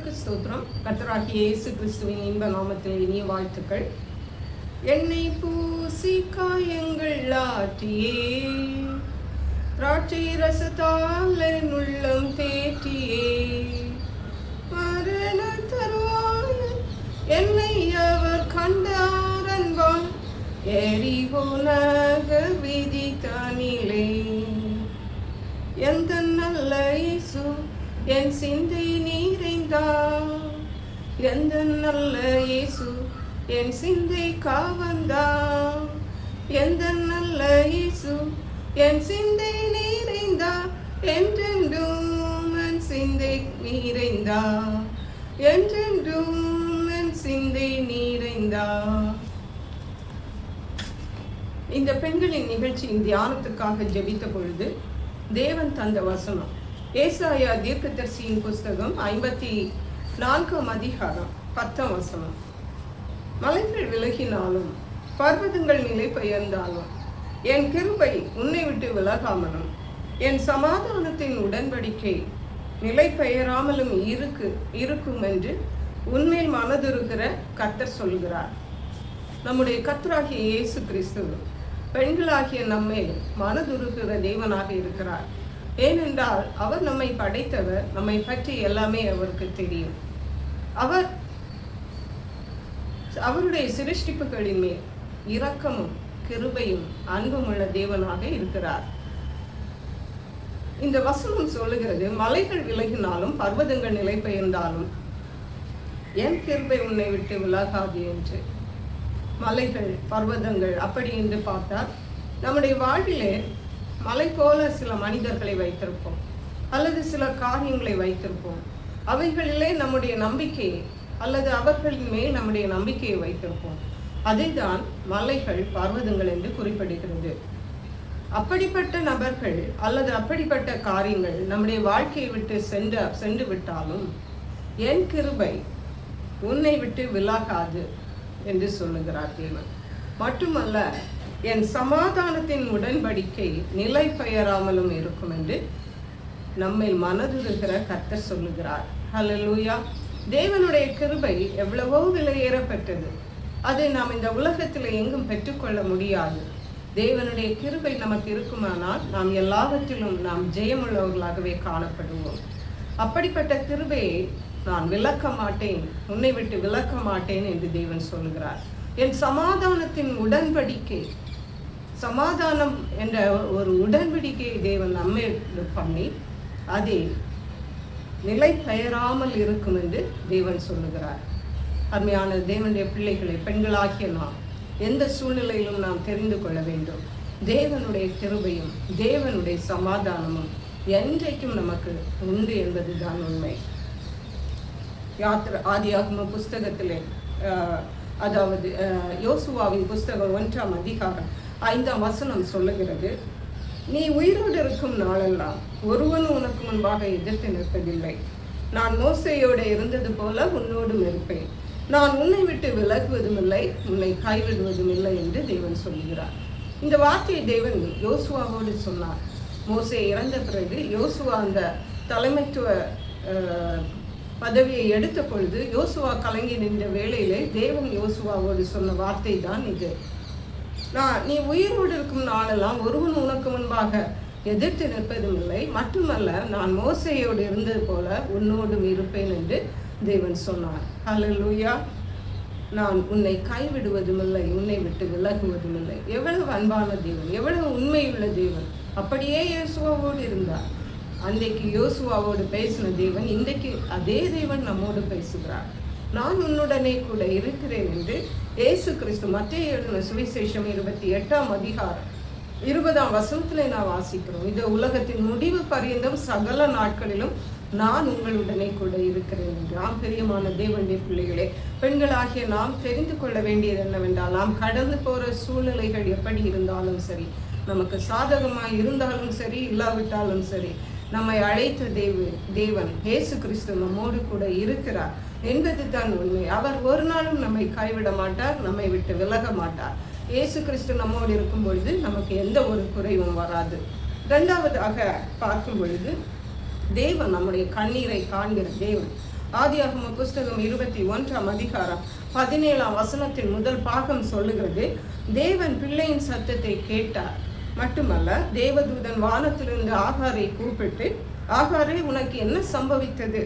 கர்த்தருக்கு ஸ்தோத்திரம். கர்த்தராகிய இயேசு கிறிஸ்துவின் இன்ப நாமத்தில் இனிய வாழ்த்துக்கள். என்னை பூசி காயங்கள் ஆற்றியே திராட்சை ரசத்தால் என் உள்ளம் நீரைந்தார் எந்த நல்ல இயேசு என் சிந்தை காவந்தா எந்த நல்ல இயேசு என் சிந்தை நிறைந்தா? என்றென்றும் என் சிந்தை நிறைந்தா? என்றென்றும் என் சிந்தை நிறைந்தா? இந்த பெண்களின் நிகழ்ச்சியின் தியானத்துக்காக ஜெபித்த பொழுது தேவன் தந்த வசனம் ஏசாயா தீர்க்கதர்சியின் புஸ்தகம் ஐம்பத்தி நான்காம் அதிகாரம் பத்தாம் வசனம். மலைகள் விலகினாலும் பர்வதங்கள் நிலை பெயர்ந்தாலும் என் கிருபை உன்னை விட்டு விலகாமலும் என் சமாதானத்தின் உடன்படிக்கை நிலை பெயராமலும் இருக்கு இருக்கும் என்று உண்மையில் மனதுருகிற கத்தர் சொல்கிறார். நம்முடைய கத்தராகிய இயேசு கிறிஸ்து பெண்களாகிய நம்மை மனதுருகிற தேவனாக இருக்கிறார். ஏனென்றால் அவர் நம்மை படைத்தவர் நம்மை பற்றி எல்லாமே அவருக்கு தெரியும். அவர் அவருடைய சிருஷ்டிப்புகளின் மேல் இரக்கமும் கிருபையும் அன்பும் உள்ள தேவனாக இருக்கிறார். இந்த வசனம் சொல்லுகிறது மலைகள் விலகினாலும் பர்வதங்கள் நிலை பெயர்ந்தாலும் என் கிருபை உன்னை விட்டு விலகாது என்று. மலைகள் பர்வதங்கள் அப்படி என்று பார்த்தால் நம்முடைய வாழ்விலே மலை போல சில மனிதர்களை வைத்திருப்போம் அல்லது சில காரியங்களை வைத்திருப்போம். அவைகளிலே நம்முடைய நம்பிக்கையை அல்லது அவர்களின் மேல் நம்முடைய நம்பிக்கையை வைத்திருப்போம். அதைதான் மலைகள் பர்வதங்கள் என்று குறிப்பிடுகிறது. அப்படிப்பட்ட நபர்கள் அல்லது அப்படிப்பட்ட காரியங்கள் நம்முடைய வாழ்க்கையை விட்டு சென்ற சென்று விட்டாலும் என் கிருபை உன்னை விட்டு விலாகாது என்று சொல்லுகிறார் தேவன். மட்டுமல்ல என் சமாதானத்தின் உடன்படிக்கை நிலை பெயராமலும் இருக்கும் என்று நம்மை மனதுருகிற கர்த்தர் சொல்லுகிறார். ஹalleluya தேவனுடைய கிருபை எவ்வளவோ விலையேறப்பட்டது. அதை நாம் இந்த உலகத்தில் எங்கும் பெற்றுக்கொள்ள முடியாது. தேவனுடைய கிருபை நமக்கு இருக்குமானால் நாம் எல்லாவற்றிலும் நாம் ஜெயமுள்ளவர்களாகவே காணப்படுவோம். அப்படிப்பட்ட கிருபையை நான் விளக்க மாட்டேன் உன்னை விட்டு விளக்க மாட்டேன் என்று தேவன் சொல்லுகிறார். என் சமாதானத்தின் உடன்படிக்கை சமாதானம் என்ற ஒரு உடன்படிக்கையை தேவன் நம்மை பண்ணி அதே நிலை பெயராமல் இருக்கும் என்று தேவன் சொல்லுகிறார். அருமையான தேவனுடைய பிள்ளைகளை பெண்களாகிய நாம் எந்த சூழ்நிலையிலும் நாம் தெரிந்து கொள்ள வேண்டும். தேவனுடைய கிருபையும் தேவனுடைய சமாதானமும் என்றைக்கும் நமக்கு உண்டு என்பதுதான் உண்மை. யாத்திர ஆதியாகம புஸ்தகத்திலே அதாவது அஹ், யோசுவாவின் புஸ்தகம் ஒன்றாம் அதிகாரம் ஐந்தாம் வசனம் சொல்லுகிறது நீ உயிரோடு இருக்கும் நாளெல்லாம் ஒருவனும் உனக்கு முன்பாக எதிர்த்து நிற்பதில்லை. நான் மோசையோடு இருந்தது போல உன்னோடும் இருப்பேன். நான் உன்னை விட்டு விலகுவதும் இல்லை உன்னை கைவிடுவதும் இல்லை என்று தேவன் சொல்கிறார் இந்த வார்த்தையை தேவன் யோசுவாவோடு சொன்னார். மோசை இறந்த பிறகு யோசுவா அந்த தலைமைத்துவ பதவியை எடுத்த பொழுது யோசுவா கலங்கி நின்ற வேளையிலே தேவன் யோசுவாவோடு சொன்ன வார்த்தை தான் இது. நான் நீ உயிரோடு இருக்கும் நாளெல்லாம் ஒருவன் உனக்கு முன்பாக எதிர்த்து நிற்பதும் இல்லை. மட்டுமல்ல நான் மோசையோடு இருந்தது போல உன்னோடும் இருப்பேன் என்று தேவன் சொன்னார். ஹalleluya. நான் உன்னை கைவிடுவதும் இல்லை உன்னை விட்டு விலகுவதும் இல்லை. எவ்வளவு அன்பான தேவன் எவ்வளவு உண்மையுள்ள தேவன். அப்படியே யோசுவாவோடு இருந்தார். அன்றைக்கு யோசுவாவோடு பேசின தேவன் இன்றைக்கு அதே தேவன் நம்மோடு பேசுகிறார். நான் உன்னுடனே கூட இருக்கிறேன் என்று இயேசு கிறிஸ்து மத்திய எழுதின சுவிசேஷம் இருபத்தி எட்டாம் அதிகாரம் இருபதாம் வசனத்திலே நான் வாசிக்கிறோம். இது உலகத்தின் முடிவு பரியந்தம் சகல நாட்களிலும் நான் உங்களுடனே கூட இருக்கிறேன் என்றாம் பெரியமான பிரியமான தேவனுடைய பிள்ளைகளே பெண்களாகிய நாம் தெரிந்து கொள்ள வேண்டியது என்னவென்றால் நாம் கடந்து போகிற சூழ்நிலைகள் எப்படி இருந்தாலும் சரி நமக்கு சாதகமாக இருந்தாலும் சரி இல்லாவிட்டாலும் சரி நம்மை அழைத்த தேவ தேவன் இயேசு கிறிஸ்து நம்மோடு கூட இருக்கிறார் என்பது தான் உண்மை. அவர் ஒரு நாளும் நம்மை கைவிட மாட்டார் நம்மை விட்டு விலக மாட்டார். இயேசு கிறிஸ்து நம்மோடு இருக்கும் பொழுது நமக்கு எந்த ஒரு குறைவும் வராது. இரண்டாவதாக பார்க்கும் பொழுது தேவன் நம்முடைய கண்ணீரை காண்கிற தேவன். ஆதியாகம புஸ்தகம் இருபத்தி ஒன்றாம் அதிகாரம் பதினேழாம் வசனத்தின் முதல் பாகம் சொல்லுகிறது தேவன் பிள்ளையின் சத்தத்தை கேட்டார். மட்டுமல்ல தேவதூதன் வானத்திலிருந்து ஆகாரை கூப்பிட்டு ஆகாரே உனக்கு என்ன சம்பவித்தது?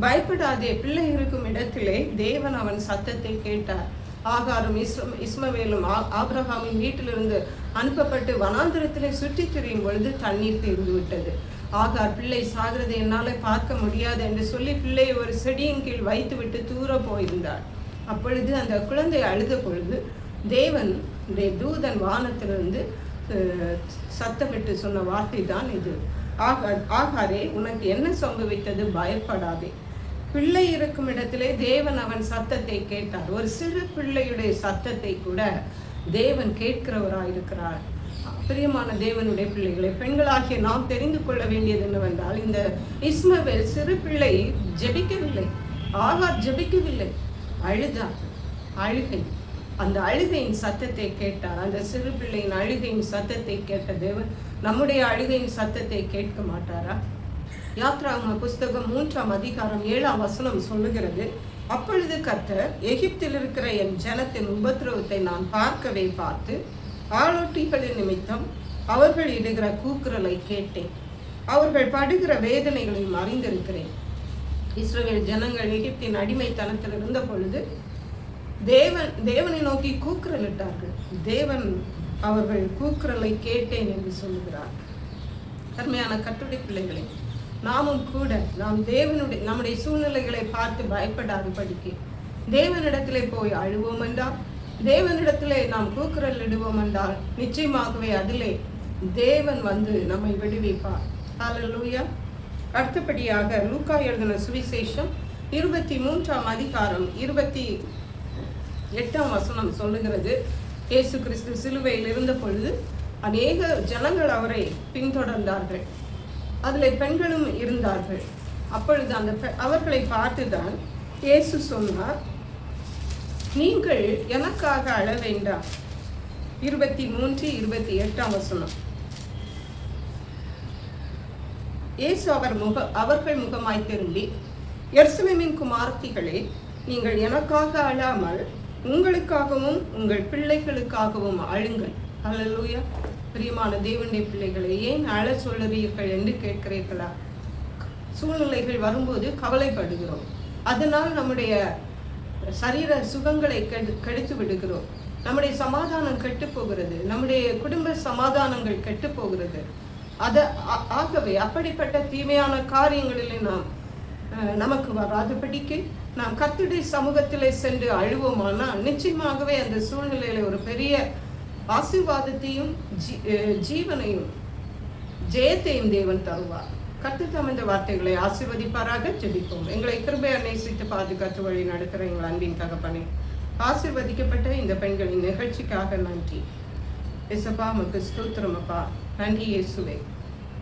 பயப்படாதே பிள்ளை இருக்கும் இடத்திலே தேவன் அவன் சத்தத்தை கேட்டார். ஆகாரும் இஸ்ம இஸ்மவேலும் ஆப்ரஹாமின் வீட்டிலிருந்து அனுப்பப்பட்டு வனாந்திரத்திலே சுற்றித் திரியும் பொழுது தண்ணீர் தீர்ந்து விட்டது ஆகார் பிள்ளை சாகிறதை என்னால் பார்க்க முடியாது என்று சொல்லி பிள்ளையை ஒரு செடியின் கீழ் வைத்துவிட்டு தூர போயிருந்தார் அப்பொழுது அந்த குழந்தை அழுத பொழுது தேவன் தூதன் வானத்திலிருந்து சத்தமிட்டு சொன்ன வார்த்தை தான் இது. ஆகா ஆகாரே உனக்கு என்ன சம்பவித்தது? பயப்படாதே. பிள்ளை இருக்கும் இடத்திலே தேவன் அவன் சத்தத்தை கேட்டார். ஒரு சிறு பிள்ளையுடைய சத்தத்தை கூட தேவன் கேட்கிறவராயிருக்கிறார். பிரியமான தேவனுடைய பிள்ளைகளை பெண்களாகிய நாம் தெரிந்து கொள்ள வேண்டியது என்னவென்றால் இந்த இஸ்மவேல் சிறு பிள்ளை ஜெபிக்கவில்லை. ஆகார் ஜெபிக்கவில்லை. அழுதார். அழுகை. அந்த அழுகையின் சத்தத்தை கேட்டார். அந்த சிறு பிள்ளையின் அழுகையின் சத்தத்தை கேட்ட தேவன் நம்முடைய அழுகையின் சத்தத்தை கேட்க மாட்டாரா? யாத்ராகம புஸ்தகம் மூன்றாம் அதிகாரம் ஏழாம் வசனம் சொல்லுகிறது அப்பொழுது கர்த்தர் எகிப்தில் இருக்கிற என் ஜனத்தின் உபத்திரவத்தை நான் பார்க்கவே பார்த்து ஆளொட்டிகளின் நிமித்தம் அவர்கள் இடுகிற கூக்குரலை கேட்டேன். அவர்கள் படுகிற வேதனைகளையும் அறிந்திருக்கிறேன். இஸ்ரேல் ஜனங்கள் எகிப்தின் அடிமைத்தனத்தில் இருந்த பொழுது தேவன் தேவனை நோக்கி கூக்குரலிட்டார்கள். தேவன் அவர்கள் கூக்குரலை கேட்டேன் என்று சொல்லுகிறார். அருமையான கட்டுரை பிள்ளைகளை நாமும் கூட நாம் தேவனுடைய நம்முடைய சூழ்நிலைகளை பார்த்து பயப்படாது படிக்க தேவனிடத்திலே போய் அழுவோம் என்றால் தேவனிடத்திலே நாம் கூக்குரல் இடுவோம் என்றால் நிச்சயமாகவே அதிலே தேவன் வந்து நம்மை விடுவிப்பார். ஹalleluya அடுத்தபடியாக லூக்கா எழுதின சுவிசேஷம் இருபத்தி மூன்றாம் அதிகாரம் இருபத்தி எட்டாம் வசனம் சொல்லுகிறது. இயேசு கிறிஸ்து சிலுவையில் இருந்த பொழுது அநேக ஜனங்கள் அவரை பின்தொடர்ந்தார்கள். அதில் பெண்களும் இருந்தார்கள். அப்பொழுது அந்த அவர்களை பார்த்துதான் இயேசு சொன்னார் நீங்கள் எனக்காக அழ வேண்டாம். இருபத்தி மூன்று இருபத்தி எட்டாம் வசனம். இயேசு அவர் முக அவர்கள் முகமாய் திரும்பி எருசலேமின் குமார்த்திகளே நீங்கள் எனக்காக அழாமல் உங்களுக்காகவும் உங்கள் பிள்ளைகளுக்காகவும் அழுங்கள் அழலூயா பிரியமான தேவனுடைய பிள்ளைகளை ஏன் அழ சொல்லுறீர்கள் என்று கேட்கிறீர்களா? சூழ்நிலைகள் வரும்போது கவலைப்படுகிறோம். அதனால் நம்முடைய சரீர சுகங்களை கெடு கெடுத்து விடுகிறோம். நம்முடைய சமாதானம் கெட்டு போகிறது. நம்முடைய குடும்ப சமாதானங்கள் கெட்டு போகிறது. அத ஆகவே அப்படிப்பட்ட தீமையான காரியங்களில் நாம் நமக்கு வராதபடிக்கு நாம் கத்துடைய சமூகத்திலே சென்று அழுவோமானால் நிச்சயமாகவே அந்த சூழ்நிலையில ஒரு பெரிய ஆசீர்வாதத்தையும் ஜீ- ஜீவனையும் ஜெயத்தையும் தேவன் தருவார். கர்த்தர் இந்த வார்த்தைகளை ஆசிர்வதிப்பாராக ஜெபிப்போம். எங்களை கிருபையை நேசித்து பாதுகாத்து வழி நடத்துகிற எங்கள் அன்பின் தகப்பனே ஆசீர்வதிக்கப்பட்ட இந்த பெண்களின் நிகழ்ச்சிக்காக நன்றி. எசப்பா மக்கு ஸ்தோத்திரம் அப்பா. நன்றி இயேசுவே.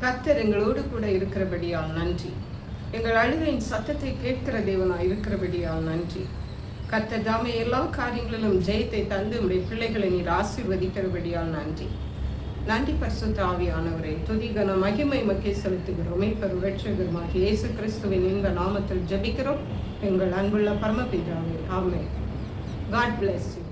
கத்தர் எங்களோடு கூட இருக்கிறபடியால் நன்றி. எங்கள் அழுகையின் சத்தத்தை கேட்கிற தேவனா இருக்கிறபடியால் நன்றி. கர்த்தர் தாமே எல்லா காரியங்களிலும் ஜெயத்தை தந்து உடைய பிள்ளைகளை நீர் ஆசீர்வதிக்கிறபடியால் நன்றி. நன்றி பரிசுத்த ஆவியானவரே. துதிகன மகிமை மக்கே செலுத்துகிறோம். மீட்பர் ரட்சகருமாகிய இயேசு கிறிஸ்துவின் இந்த நாமத்தில் ஜெபிக்கிறோம். எங்கள் அன்புள்ள பரமபிதாவே ஆமே காட் பிளஸ் யூ